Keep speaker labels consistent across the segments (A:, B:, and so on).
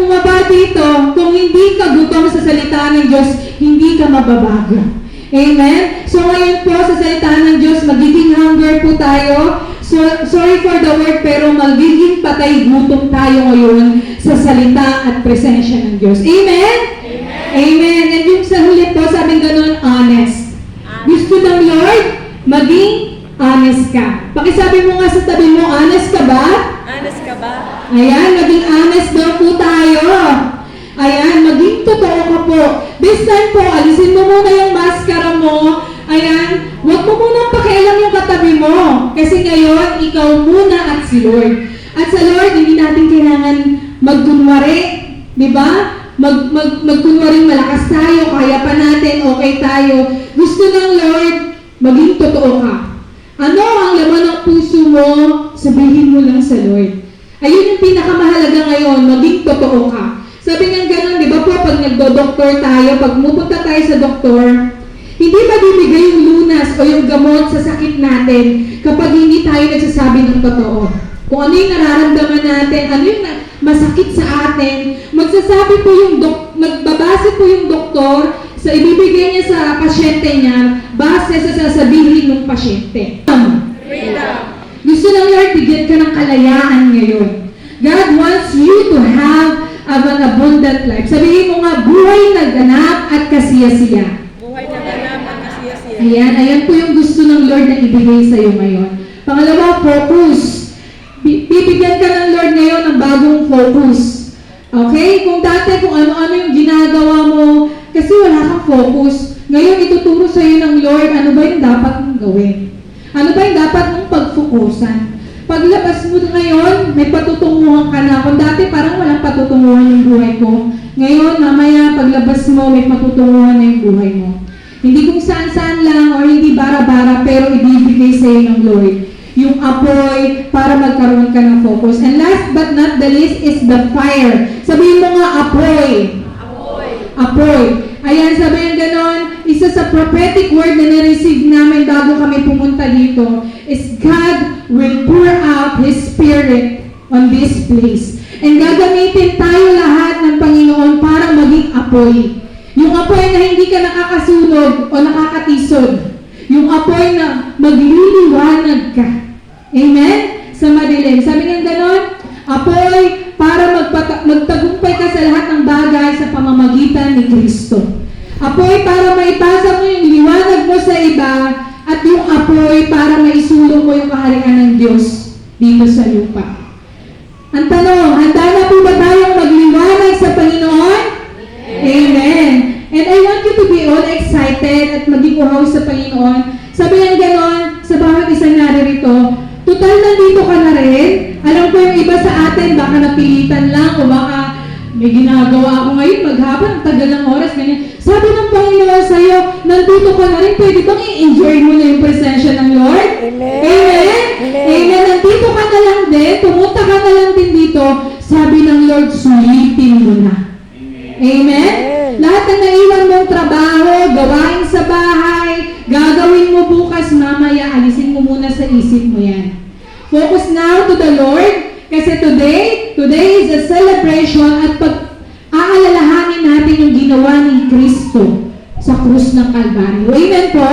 A: bumaba dito, kung hindi ka gutom sa salita ng Diyos, hindi ka mababago. Amen? So ngayon po sa salita ng Diyos, magiging hunger po tayo. So, sorry for the word, pero magiging patay gutom tayo ngayon sa salita at presensya ng Diyos. Amen? Amen. And yung sa huli po, sabi ganun, honest. Gusto ng Lord, maging honest ka. Pakisabi mo nga sa tabi mo, honest ka ba?
B: Honest ka ba?
A: Ayan, maging honest daw po tayo. Ayan, maging totoo ka po. This time po, alisin mo muna yung maskara mo. Ayan, huwag mo muna pakialam yung katabi mo. Kasi ngayon, ikaw muna at si Lord. At sa Lord, hindi natin kailangan magkunwari. Di ba? Mag, mag, magkunwaring malakas tayo, kaya pa natin, okay tayo. Gusto ng Lord, maging totoo ka. Ano ang laman ng puso mo, sabihin mo lang sa Lord. Ayun yung pinakamahalaga ngayon, maging totoo ka. Sabi nga ganun, di ba po, pag nagdo-doktor tayo, pag mupunta tayo sa doktor, hindi ba bibigay yung lunas o yung gamot sa sakit natin kapag hindi tayo nagsasabi ng totoo? Kung ano yung nararamdaman natin, ano yung na- masakit sa atin, magsasabi po yung dok, magbabase po yung doktor sa ibibigay niya sa pasyente niya base sa sasabihin ng pasyente.
B: Freedom.
A: Gusto ng Lord, bigyan ka ng kalayaan ngayon. God wants you to have an abundant life. Sabihin mo nga, buhay na ganap at kasiyasiya.
B: Buhay na ganap at kasiyasiya.
A: Ayan, ayan po yung gusto ng Lord na ibigay sa iyo ngayon. Pangalawa, focus. Bi- Bibigyan ka ng Lord ngayon ng bagong focus. Okay? Kung dati, kung ano-ano yung ginagawa mo, kasi wala kang focus. Ngayon, ituturo sa iyo ng Lord, ano ba yung dapat mong gawin? Ano ba yung dapat mong pagfokusan? Paglabas mo ngayon, may patutunguhan ka na. Kung dati parang walang patutunguhan yung buhay ko. Ngayon, mamaya, paglabas mo, may patutunguhan na yung buhay mo. Hindi kung saan-saan lang or hindi bara-bara pero ibibigay sa iyo ng Lord. Yung apoy para magkaroon ka ng focus. And last but not the least is the fire. Sabihin mo nga apoy.
B: Apoy.
A: Apoy. Ayan, sabihin ganon, isa sa prophetic word na na-receive namin bago kami pumunta dito is God will pour out His Spirit on this place. And gagamitin tayo lahat ng Panginoon para maging apoy. Yung apoy na hindi ka nakakasunog o nakakatisod. Yung apoy na magliliwanag ka. Amen? Sa madilim. Sabi nga ganon, apoy para magtagumpay ka sa lahat ng bagay sa pamamagitan ni Kristo. Apoy para maipasa mo yung liwanag mo sa iba at yung apoy para maisulong mo yung kaharian ng Diyos dito sa lupa. Ang tanong, handa na po ba tayong magliwanag sa Panginoon? Amen. And I want you to be all excited at maging uhaw sa Panginoon. Sabi yan ganon, sa bawat isa narito, yung iba sa atin, baka napilitan lang o baka may ginagawa ako ngayon, maghapon, ang tagal ng oras, ganyan. Sabi ng Panginoon sa'yo, nandito ka na rin, pwede bang i-enjoy mo na yung presensya ng Lord?
B: Amen.
A: Amen?
B: Amen.
A: Amen. Nandito ka na lang din, pumunta ka na lang din dito, sabi ng Lord, sulitin mo na. Amen?
B: Amen.
A: Lahat ng naiwan mong trabaho, gawain sa bahay, gagawin mo bukas, mamaya, alisin mo muna sa isip mo yan. Focus now to the Lord, kasi today, today is a celebration at pag aalalahanin natin yung ginawa ni Kristo sa krus ng Kalbaryo. Amen po?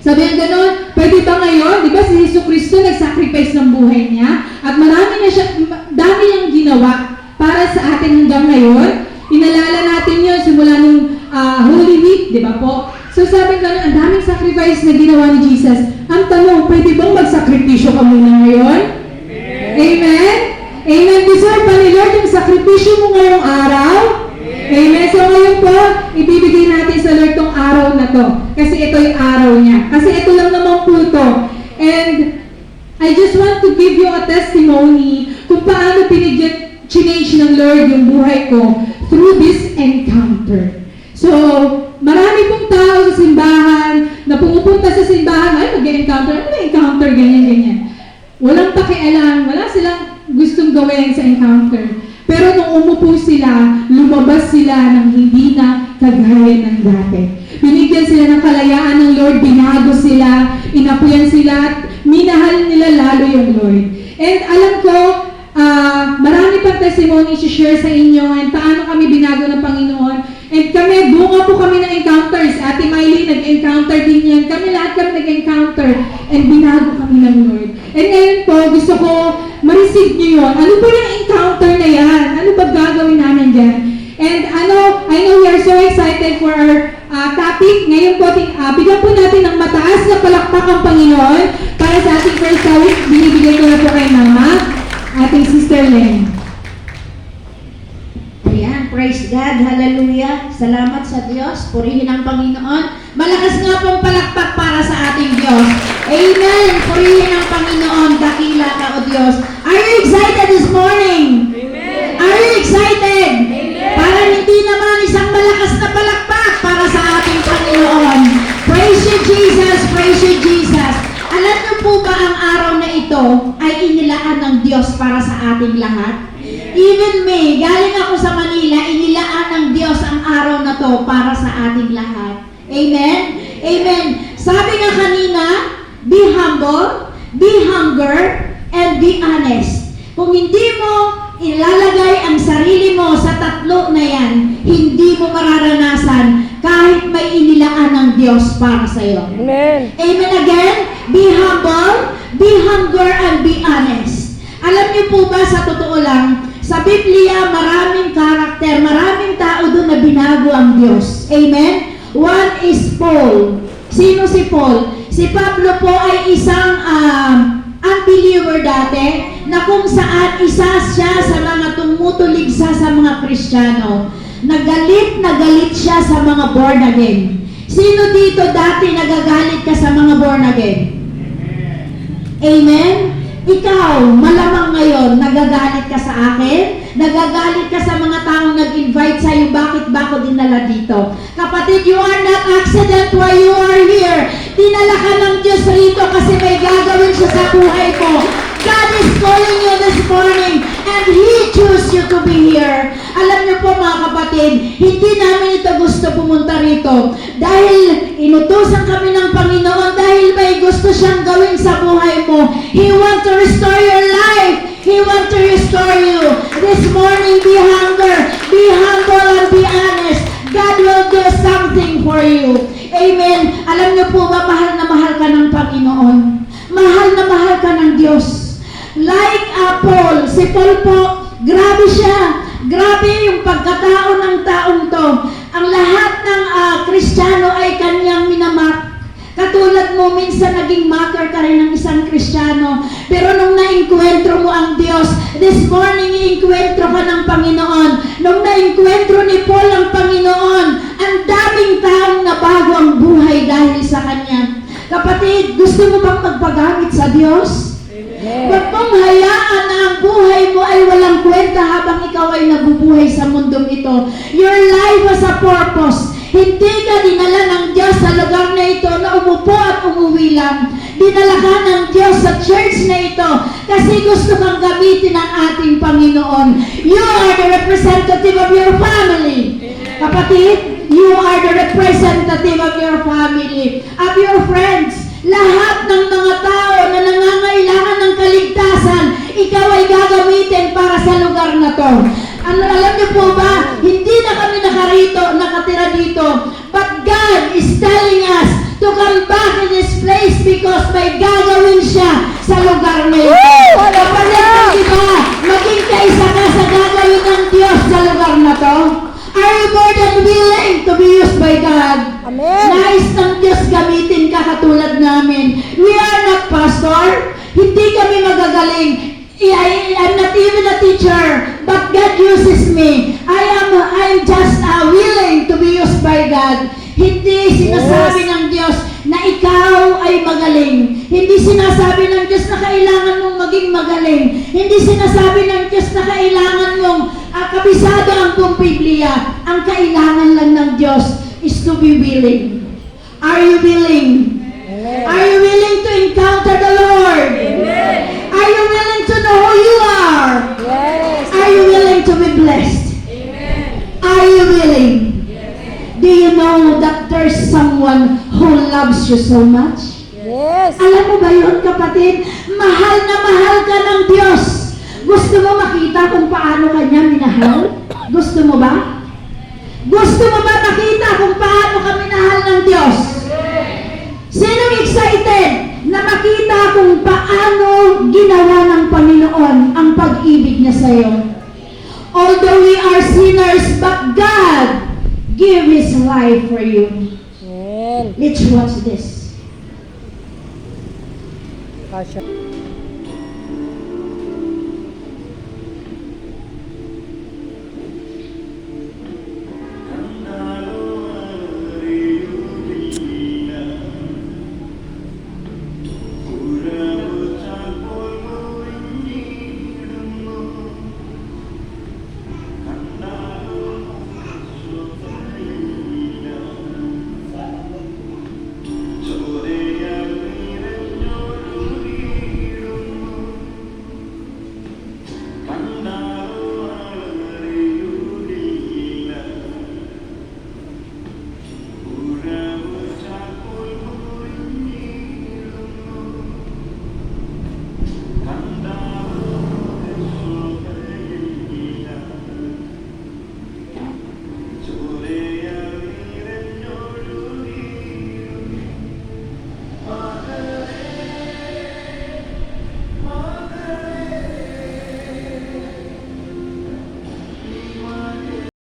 A: Sabi ang ganon, pwede ba ngayon, di ba si Yesu Kristo nag-sacrifice ng buhay niya at marami na siya, dami niyang ginawa para sa atin hanggang ngayon. Inalala natin yun simula nung ah, Holy Week, di ba po? So sabi ko ang daming sacrifice na ginawa ni Jesus. Ang tanong, pwede bang magsakripisyo ka muna ngayon? Amen? Amen. Deserve ba ni yung sakripisyo mo ngayong araw? Amen. So ngayon po, ibibigay natin sa Lord tong araw na to. Kasi ito yung araw niya. Kasi ito lang naman po to. And I just want to give you a testimony kung paano pinigyan, change ng Lord yung buhay ko through this encounter. So, marami pong tao sa simbahan na pumupunta sa simbahan, ay, mag-encounter, ano encounter, ganyan, ganyan. Walang pakialam, wala silang gustong gawin sa encounter. Pero nung umupo sila, lumabas sila ng hindi na kagaya ng dati. Binigyan sila ng kalayaan ng Lord, binago sila, inapuyan sila, at minahal nila lalo yung Lord. And alam ko, ah, marami pang testimony to share sa inyo and paano kami binago ng Panginoon. And kami, bunga po kami ng encounters. Ate Miley, nag-encounter din yan. Kami lahat kami nag-encounter and binago kami ng Lord. And ngayon po, gusto ko ma-receive niyo yun. Ano ba yung encounter na yan? Ano ba gagawin namin dyan? And ano, I know we are so excited for our uh, topic. Ngayon po, ting, uh, bigyan po natin ng mataas na palakpak ang Panginoon para sa ating first topic. Binibigay ko na po kay Mama, ating Sister Len.
C: Ayan, praise God, hallelujah. Salamat sa Diyos, purihin ang Panginoon. Malakas nga pong palakpak para sa ating Diyos. Amen, purihin ang Panginoon, dakila ka o Diyos. Are you excited this morning?
B: Amen.
C: Are you excited?
B: Amen.
C: Para hindi naman isang malakas na palakpak para sa ating Panginoon. Praise you, Jesus. Praise you, Jesus. Alam niyo po ba ang araw na ito ay inilaan ng Diyos para sa ating lahat? Even me, galing ako sa Manila, inilaan ng Diyos ang araw na to para sa ating lahat. Amen? Amen. Sabi nga kanina, humble, be hunger, and be honest. Kung hindi mo ilalagay ang sarili mo sa tatlo na yan, hindi mo mararanasan kahit may inilaan ng Diyos para sa iyo.
B: Amen.
C: Amen again? Be humble, be hunger, and be honest. Alam niyo po ba sa totoo lang, sa Biblia maraming karakter, maraming tao doon na binago ang Diyos. Amen? One is Paul. Sino si Paul? Si Pablo po ay isang um, unbeliever dati na kung saan isa siya sa mga tumutuligsa sa mga Kristiyano. Nagalit na galit siya sa mga born again. Sino dito dati nagagalit ka sa mga born again? Amen? Ikaw, malamang ngayon, nagagalit ka sa akin? Nagagalit ka sa mga taong nag-invite sa'yo, bakit ba ako dinala dito? Kapatid, you are not accident why you are here. Dinala ka ng Diyos rito kasi may gagawin siya sa buhay ko. God is calling you this morning and He chose you to be here. Alam niyo po mga kapatid, hindi namin ito gusto pumunta rito dahil inutusan kami ng Panginoon dahil may gusto siyang gawin sa buhay mo. He want to restore your life. He want to restore you. This morning, be hunger, be humble, and be honest. God will do something for you. Amen. Alam niyo po ba, mahal na mahal ka ng Panginoon. Mahal na mahal ka ng Diyos. Like uh, Paul, si Paul po, grabe siya. Grabe yung pagkatao ng taong to. Ang lahat ng ah, Kristiyano ay kanyang minamak. Katulad mo, minsan naging marker ka rin ng isang Kristiyano. Pero nung nainkwentro mo ang Diyos, this morning iinkwentro ka ng Panginoon. Nung nainkwentro ni Paul ang Panginoon, ang daming taong nabago ang buhay dahil sa Kanya. Kapatid, gusto mo bang magpagamit sa Diyos? Huwag mong hayaan na ang buhay mo ay walang kwenta habang ikaw ay nabubuhay sa mundong ito. Your life has a purpose. Hindi ka dinala ng Diyos sa lugar na ito na umupo at umuwi lang. Dinala ka ng Diyos sa church na ito kasi gusto kang gamitin ng ating Panginoon. You are the representative of your family. Kapatid, you are the representative of your family, of your friends. Lahat ng mga tao because may gagawin siya sa lugar na ito. Kapatid, di ba, maging kaisa ka sa gagawin ng Diyos sa lugar na to? Are you more than willing to be used by God?
B: Amen.
C: Nais ng Diyos gamitin ka katulad namin. We are not pastor. Hindi kami magagaling. I, I'm not even a teacher, but God uses me. I am I'm just uh, willing to be used by God. Hindi sinasabi
B: Yes.
C: ng Diyos na ikaw ay magaling. Hindi sinasabi ng Diyos na kailangan mong maging magaling. Hindi sinasabi ng Diyos na kailangan mong uh, kabisado ang buong Biblia. Ang kailangan lang ng Diyos is to be willing. Are you willing? Are you willing to encounter the Lord?
B: Amen.
C: Are you willing to know who you are?
B: Yes.
C: Are you willing to be blessed?
B: Amen.
C: Are you willing? Do you know that there's someone who loves you so much?
B: Yes.
C: Alam mo ba yun, kapatid? Mahal na mahal ka ng Diyos. Gusto mo makita kung paano kanya minahal? Gusto mo ba? Gusto mo ba makita kung paano ka minahal ng Diyos? Sinong excited na makita kung paano ginawa ng Panginoon ang pag-ibig niya sa iyo? Although we are sinners, but God gave His life for you. Let's watch this.
B: faixa.